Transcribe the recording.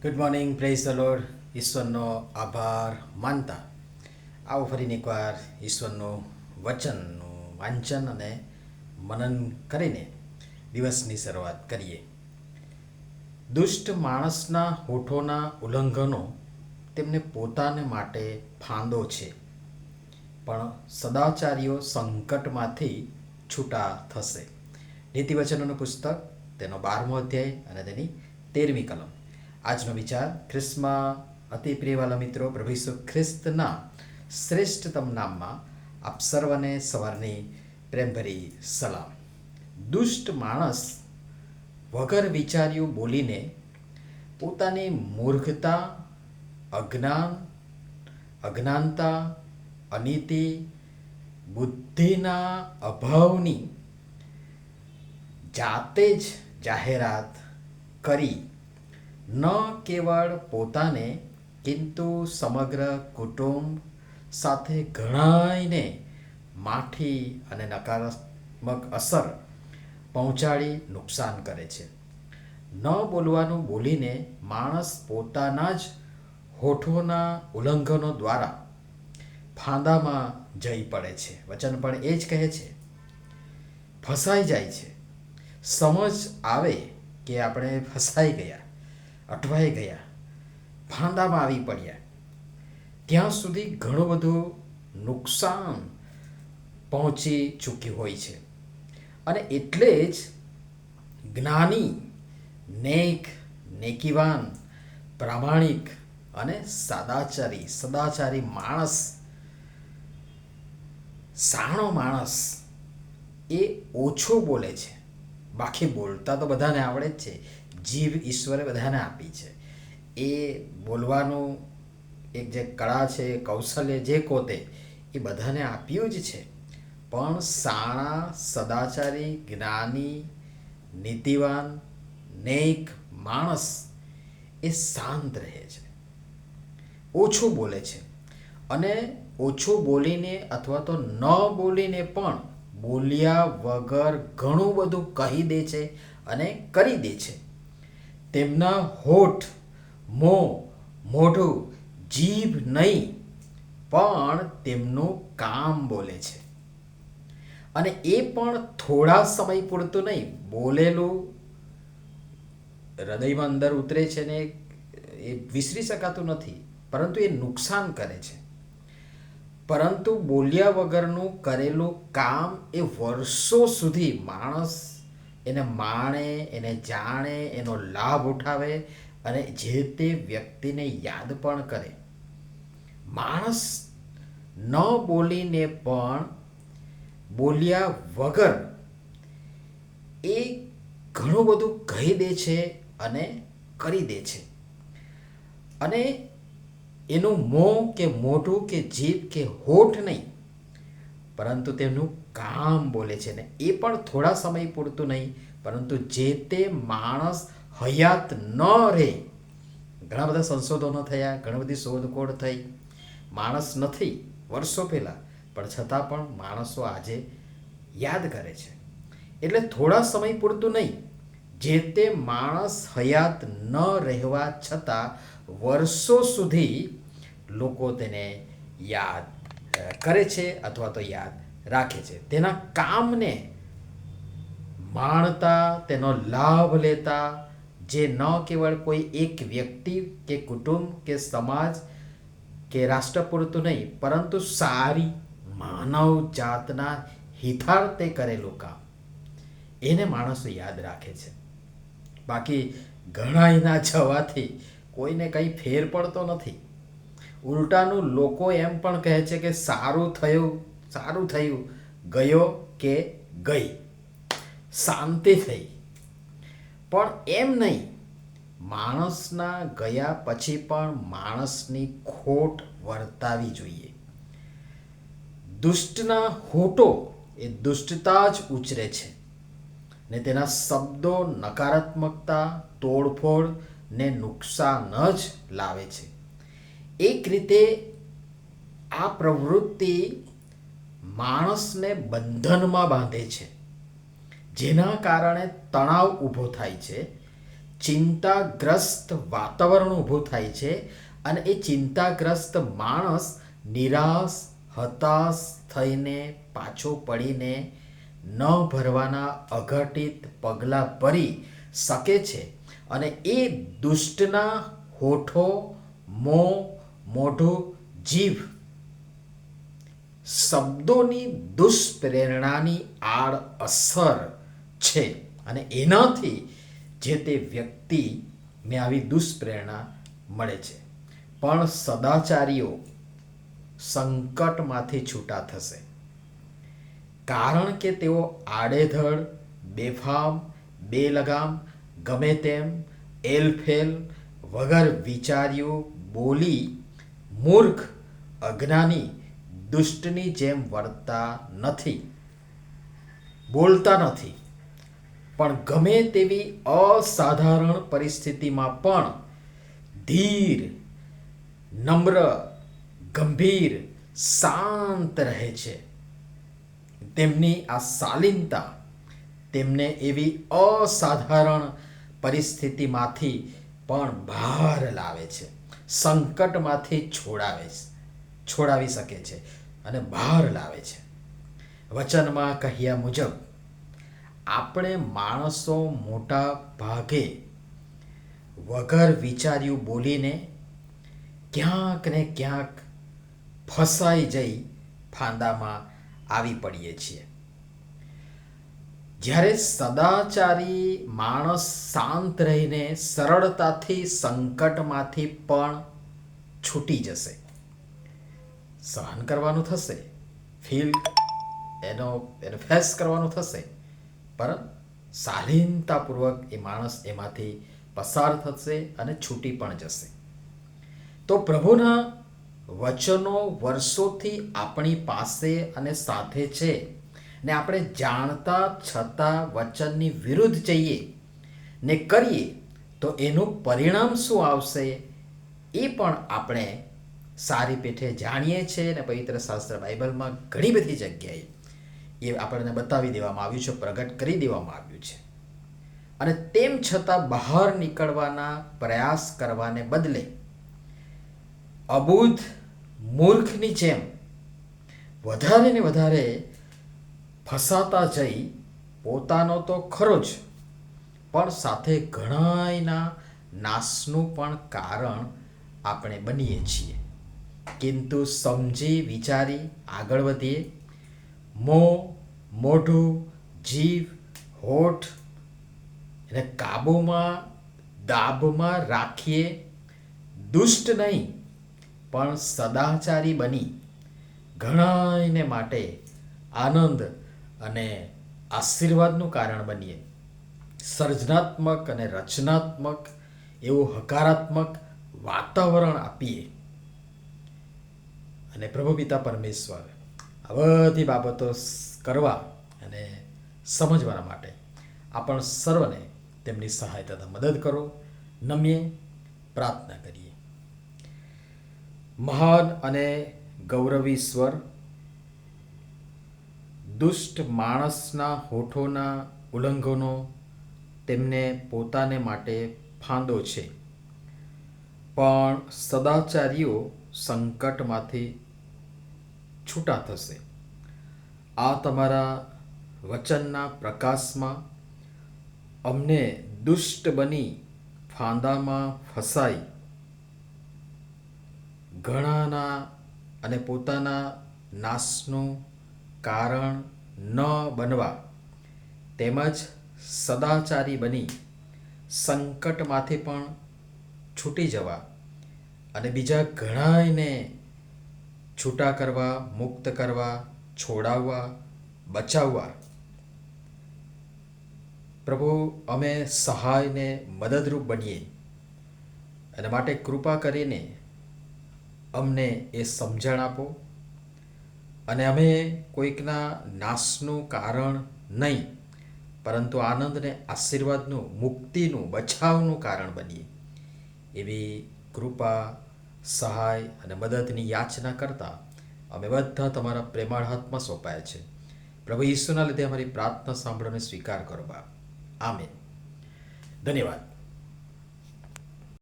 Good morning praise the lord ઈશ્વરનો આભાર માનતા આવો ફરીને એકવાર ઈશ્વરનું વચનનું વાંચન અને મનન કરીને દિવસની શરૂઆત કરીએ દુષ્ટ માણસના હોઠોના ઉલ્લંઘનો તેમને પોતાને માટે ફાંદો છે પણ સદાચારીઓ સંકટમાંથી છૂટા થશે નીતિવચનોનું પુસ્તક તેનો બારમો અધ્યાય અને તેની તેરમી કલમ આજનો વિચાર ખ્રિસ્તમાં અતિ પ્રિયવાલા મિત્રો, પ્રભુ ખ્રિસ્તના શ્રેષ્ઠતમ નામમાં આપ સર્વને સવારની પ્રેમભરી સલામ. દુષ્ટ માણસ વગર વિચાર્યું બોલીને પોતાની મૂર્ખતા, અજ્ઞાન, અજ્ઞાનતા, અનીતિ, બુદ્ધિના અભાવની જાતે જ જાહેરાત કરી ન કેવળ પોતાને, કિંતુ સમગ્ર કુટુંબ સાથે ઘણાયને માઠી અને નકારાત્મક અસર પહોંચાડી નુકસાન કરે છે. ન બોલવાનું બોલીને માણસ પોતાના જ હોઠોના ઉલ્લંઘનો દ્વારા ફાંદામાં જઈ પડે છે. વચન પણ એ જ કહે છે. ફસાઈ જાય છે. સમજ આવે કે આપણે ફસાઈ ગયા. અટવાઈ ગયા. ફાંદામાં આવી પડ્યા. ત્યાં સુધી ઘણું બધું નુકસાન પહોંચી ચૂક્યું હોય છે. અને એટલે જ જ્ઞાની, નેક, નેકીવાન, પ્રામાણિક અને સદાચારી સદાચારી માણસ, સાણો માણસ એ ઓછો બોલે છે. બાકી બોલતા તો બધાને આવડે જ છે. જીભ ઈશ્વરે બધાને આપી છે. એ બોલવાનું, એક જે કળા છે કૌશલ્ય જે કોતે, એ બધાને આપ્યું જ છે. પણ સાણા, સદાચારી, જ્ઞાની, નીતિવાન, નેક માણસ એ શાંત રહે છે. ઓછું બોલે છે. અને ઓછું બોલીને અથવા તો ન બોલીને પણ બોલ્યા વગર ઘણું બધું કહી દે છે અને કરી દે છે. તેમના હોઠ મો મોઢું જીભ નહીં, પણ તેમનું કામ બોલે છે. અને એ પણ થોડા સમય પૂરતું નહીં, બોલેલું હૃદયમાં અંદર ઉતરે છે ને એ વિસરી શકાતું નથી, પરંતુ એ નુકસાન કરે છે. પરંતુ બોલ્યા વગરનું કરેલું કામ એ વર્ષો સુધી માણસ એને માણે, એને જાણે, એનો લાભ ઉઠાવે અને જે તે વ્યક્તિને યાદ પણ કરે. માણસ ન બોલીને પણ બોલ્યા વગર એ ઘણું બધું કહી દે છે અને કરી દે છે. અને એનું મોં કે મોઢું કે જીભ કે હોઠ નહીં, પરંતુ તેમનું કામ બોલે છે ને, એ પણ થોડા સમય પૂરતું નહીં, પરંતુ જે તે માણસ હયાત ન રહે, ઘણા બધા સંશોધનો થયા, ઘણી બધી શોધખોળ થઈ. માણસ નથી, વર્ષો પહેલાં, પણ છતાં પણ માણસો આજે યાદ કરે છે. એટલે થોડા સમય પૂરતું નહીં, જે તે માણસ હયાત ન રહેવા છતાં વર્ષો સુધી લોકો તેને યાદ કરે છે અથવા તો યાદ રાખે છે. તેના કામને માણતા, તેનો લાભ લેતા, જે ન કેવળ કોઈ એક વ્યક્તિ કે કુટુંબ કે સમાજ કે રાષ્ટ્ર પૂરતું નહીં, પરંતુ સારી માનવ જાતના હિતાર્થે કરેલું કામ. એને માણસો યાદ રાખે છે. બાકી ઘણા એના જવાથી કોઈને કંઈ ફેર પડતો નથી. ઉલટાનું લોકો એમ પણ કહે છે કે સારું થયું સારું થયું. ગયો કે ગઈ? શાંતિ થઈ. પણ એમ નહીં. માણસના ગયા પછી પણ માણસની ખોટ વર્તાવી જોઈએ. દુષ્ટના હોટો એ દુષ્ટતા જ ઉચરે છે. ને તેના શબ્દો નકારાત્મકતા, તોડફોડ ને નુકસાન જ લાવે છે. એક રીતે આ પ્રવૃત્તિ માણસને બંધનમાં બાંધે છે. જેના કારણે તણાવ ઊભો થાય છે, ચિંતાગ્રસ્ત વાતાવરણ ઊભું થાય છે અને એ ચિંતાગ્રસ્ત માણસ નિરાશ, હતાશ થઈને પાછો પડીને ન ભરવાના અઘટિત પગલાં ભરી શકે છે અને એ દુષ્ટના હોઠો, મોં, મોઢું, જીભ શબ્દોની દુષ્પ્રેરણાની આડ અસર છે. અને એનાથી જે તે વ્યક્તિને આવી દુષ્પ્રેરણા મળે છે. પણ સદાચારીઓ સંકટમાંથી છૂટા થશે. કારણ કે તેઓ આડેધડ, બેફામ, બેલગામ, ગમે તેમ, એલફેલ વગર વિચાર્યું બોલી મૂર્ખ, અજ્ઞાની દુષ્ટની જેમ વર્તા નથી, બોલતા નથી. પણ ગમે તેવી અસાધારણ પરિસ્થિતિમાં પણ ધીર, નમ્ર, ગંભીર, શાંત રહે છે. તેમની આ શાલીનતા, તેમને એવી અસાધારણ પરિસ્થિતિમાંથી પણ બહાર લાવે છે, સંકટમાંથી છોડાવે છોડાવી શકે છે. અને બહાર લાવે છે. વચનમાં કહ્યા મુજબ, આપણે માણસો મોટા ભાગે વગર વિચાર્યું બોલીને ક્યાંક ને ક્યાંક ફસાઈ જઈ ફાંદામાં આવી પડીએ છીએ. જ્યારે સદાચારી માણસ શાંત રહીને સરળતાથી સંકટમાંથી પણ છૂટી જશે. સહન કરવાનું થશે. ફીલ એનો, એને ફેસ કરવાનું થશે. પણ શાલીનતાપૂર્વક એ માણસ એમાંથી પસાર થશે અને છૂટી પણ જશે. તો પ્રભુના વચનો વર્ષોથી આપણી પાસે અને સાથે છે ને આપણે જાણતા છતાં વચનની વિરુદ્ધ જઈએ ને કરીએ તો એનું પરિણામ શું આવશે એ પણ આપણે સારી પેઠે જાણીએ છીએ અને પવિત્ર શાસ્ત્ર બાઇબલમાં ઘણી બધી જગ્યાએ એ આપણને બતાવી દેવામાં આવ્યું છે, પ્રગટ કરી દેવામાં આવ્યું છે. અને તેમ છતાં બહાર નીકળવાના પ્રયાસ કરવાને બદલે અબુધ મૂર્ખની જેમ વધારે ને વધારે ફસાતા જઈ પોતાનો તો ખરો જ, પણ સાથે ઘણાયના નાશનું પણ કારણ આપણે બનીએ છીએ. કિંતુ સમજી વિચારી આગળ વધીએ. મોં, મોઢું, જીભ, હોઠ એને કાબૂમાં, દાબમાં રાખીએ. દુષ્ટ નહીં, પણ સદાચારી બની. ઘણાયને માટે આનંદ અને આશીર્વાદનું કારણ બનીએ. સર્જનાત્મક અને રચનાત્મક એવું હકારાત્મક વાતાવરણ આપીએ. અને પ્રભુ પરમેશ્વર. આ બધી બાબતો કરવા અને સમજવા માટે આપણ સર્વને તેમની સહાય તથા મદદ કરો. નમીએ પ્રાર્થના કરીએ. મહાન અને ગૌરવીશ્વર દુષ્ટ માણસના હોઠોના ઉલ્લંઘનો તેમને પોતાને માટે ફાંદો છે. પણ સદાચારીઓ સંકટમાંથી છૂટા થશે. આ તમારા વચનના પ્રકાશમાં અમને દુષ્ટ બની ફાંદામાં ફસાઈ ઘણાના અને પોતાના નાશનું કારણ ન બનવા તેમજ સદાચારી બની સંકટમાંથી પણ છૂટી જવા અને બીજા ઘણાયને છૂટા કરવા, મુક્ત કરવા, છોડાવવા, બચાવવા. પ્રભુ, અમે સહાયને મદદરૂપ બનીએ. અને માટે કૃપા કરીને અમને એ સમજણ આપો. અને અમે કોઈકના નાશનું કારણ નહીં, પરંતુ આનંદને, આશીર્વાદનું, મુક્તિનું, બચાવનું કારણ બનીએ. એવી કૃપા સહાય અને મદદની યાચના કરતા અમે બધા તમારા પ્રેમાળ હાથમાં સોંપાયા છે. પ્રભુ ઈસુના લીધે અમારી પ્રાર્થના સાંભળોને સ્વીકાર કરો બાપ. આમે ધન્યવાદ.